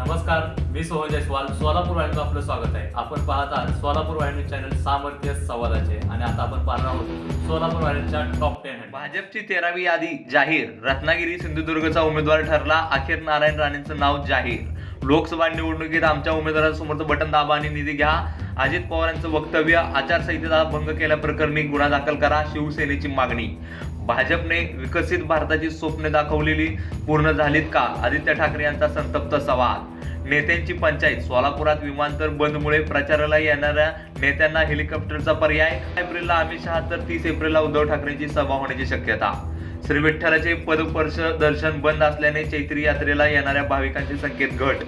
नमस्कार मी सोहन जयस्वाल. सोलापूर वाहिनीचं आपलं स्वागत आहे. आपण पाहत आहात सोलापूर वाहिनी चॅनल सामर्थ्य संवादाचे आणि आता आपण पाहणार आहोत सोलापूर वाहिनीच्या टॉप टेन भाजपची तेरावी यादी जाहीर. रत्नागिरी सिंधुदुर्गचा उमेदवार ठरला. अखेर नारायण राणेंचं नाव जाहीर. लोकसभा निवडणुकीत आमच्या उमेदवारासमोरचं बटन दाबा आणि निधी घ्या. अजित पवारांचं वक्तव्य आचारसंहितेचा भंग केल्याप्रकरणी गुन्हा दाखल करा शिवसेनेची मागणी. भाजपने विकसित भारताची स्वप्ने दाखवलेली पूर्ण झालीत का? आदित्य ठाकरे यांचा संतप्त सवाल. नेत्यांची पंचायत सोलापुरात विमानतळ बंदमुळे प्रचाराला येणाऱ्या नेत्यांना हेलिकॉप्टरचा पर्याय. एप्रिलला अमित शहा तर तीस एप्रिलला उद्धव ठाकरेंची सभा होण्याची शक्यता. श्री विठ्ठलाचे पदपर्श दर्शन बंद असल्याने चैत्री यात्रेला येणाऱ्या भाविकांची संकेत घट.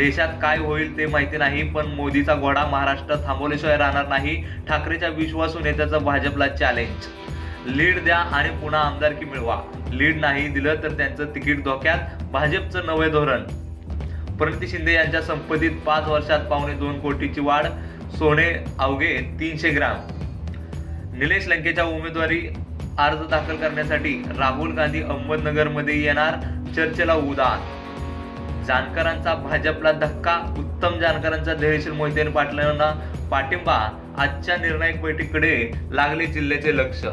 देशात काय होईल ते माहिती नाही पण मोदीचा घोडा महाराष्ट्रात थांबवल्याशिवाय राहणार नाही. ठाकरेच्या विश्वासू नेत्याचं भाजपला चॅलेंज लीड द्या आणि पुन्हा आमदारकी मिळवा. लीड नाही दिलं तर त्यांचं तिकीट धोक्यात. भाजपचं नवे धोरण. प्रणिती शिंदे यांच्या संपत्तीत पाच वर्षात पावणे दोन कोटीची वाढ. सोने अवघे तीनशे ग्राम. निलेश लंकेच्या उमेदवारी अर्ज दाखल करण्यासाठी राहुल गांधी अहमदनगरमध्ये येणार. चर्चेला उदान जानकरांचा भाजपला धक्का उत्तम जानकरांचा धैर्यशील मोहिते पाटलांना पाठिंबा आजच्या निर्णायक बैठकीकडे लागले जिल्ह्याचे लक्ष.